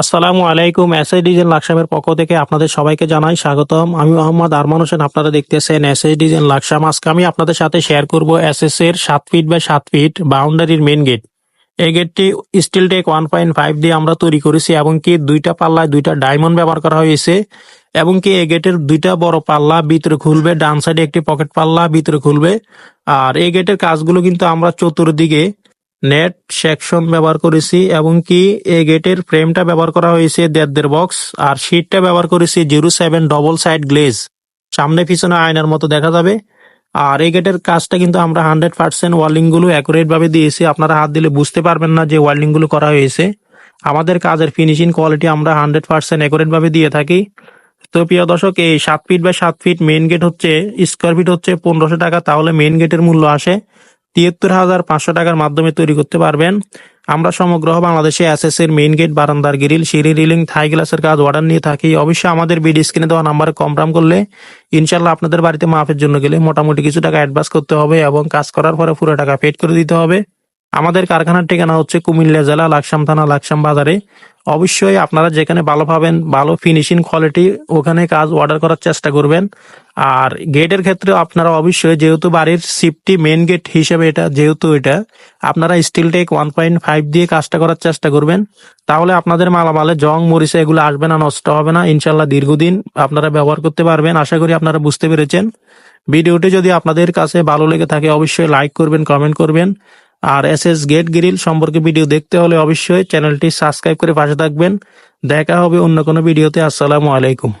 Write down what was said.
আসসালামু আলাইকুম ডিজেল লাকসামের পক্ষ থেকে আপনাদের সবাইকে জানাই স্বাগতম। আমি মোহাম্মদ আরমান হোসেন, আপনারা দেখতেছেন এসএস ডিজেল লাকসাম আজকে আমি আপনাদের সাথে শেয়ার করব এসএস এর সাত ফিট বাই সাত ফিট বাউন্ডারির মেন গেট এই গেটটি steel tech one point five দিয়ে আমরা তৈরি করেছি এবং কি দুইটা পাল্লায় দুইটা ডায়মন্ড ব্যবহার করা হয়েছে এবং কি এই গেটের দুইটা বড় পাল্লা ভিতরে খুলবে, ডান সাইডে একটি পকেট পাল্লা ভিতরে খুলবে। আর এই গেটের কাজগুলো কিন্তু আমরা চতুর্দিকে নেট সেকশন ব্যবহার করেছি এবং কি এই গেটের ফ্রেমটা ব্যবহার করা হয়েছে দেড় বক্স আর শীটটা ব্যবহার করেছি zero seven double side glaze. সামনে পিছনে আয়নার মতো দেখা যাবে। আর এই গেটের কাজটা কিন্তু আমরা হান্ড্রেড পার্সেন্ট ওয়ার্লিংগুলো অ্যাকুরেট ভাবে দিয়েছি। আপনারা হাত দিলে বুঝতে পারবেন না যে ওয়ার্লিংগুলো করা হয়েছে। আমাদের কাজের ফিনিশিং কোয়ালিটি আমরা হান্ড্রেড পার্সেন্ট অ্যাকুরেট ভাবে দিয়ে থাকি। তো প্রিয় দর্শক, এই সাত ফিট বাই সাত ফিট মেইন গেট হচ্ছে স্কোয়ার ফিট হচ্ছে পনেরোশো টাকা। তাহলে মেইন গেটের মূল্য আসে তিয়াত্তর হাজার পাঁচশো টাকার মাধ্যমে তৈরি করতে পারবেন। আমরা সমগ্র বাংলাদেশে এসএস এর মেইন গেট বারান্দার গ্রিল সিঁড়ি রিলিং থাই গ্লাসের কাজ অর্ডার নিয়ে থাকি। অবশ্যই আমাদের বিডি স্ক্রিনে দেওয়া নাম্বারে কমপ্রাম করলে ইনশাল্লাহ আপনাদের বাড়িতে মাপের জন্য গেলে মোটামুটি কিছু টাকা অ্যাডভান্স করতে হবে এবং কাজ করার পরে পুরো টাকা পেড করে দিতে হবে। আমাদের কারখানার ঠিকানা হচ্ছে কুমিল্লা জেলা, লাকসাম থানা, লাকসাম বাজারে। অবশ্যই আপনারা যেখানে ভালো পাবেন, ভালো ফিনিশিং কোয়ালিটি ওখানে কাজ অর্ডার করার চেষ্টা করবেন। আর গেটের ক্ষেত্রে আপনারা অবশ্যই যেহেতু বাড়ির সিফটি মেন গেট হিসেবে এটা, যেহেতু এটা, আপনারা steel tech one point five দিয়ে কাজটা করার চেষ্টা করবেন। তাহলে আপনাদের মালামালে জং, মরিচা এগুলো আসবে না, নষ্ট হবে না। ইনশাল্লাহ দীর্ঘদিন আপনারা ব্যবহার করতে পারবেন। আশা করি আপনারা বুঝতে পেরেছেন। ভিডিওটি যদি আপনাদের কাছে ভালো লেগে থাকে, অবশ্যই লাইক করবেন কমেন্ট করবেন। আর এস এস গেট গ্রিল সম্পর্কে ভিডিও দেখতে হলে অবশ্যই চ্যানেলটি সাবস্ক্রাইব করে পাশে থাকবেন। দেখা হবে অন্য কোনো ভিডিওতে আসসালামু আলাইকুম।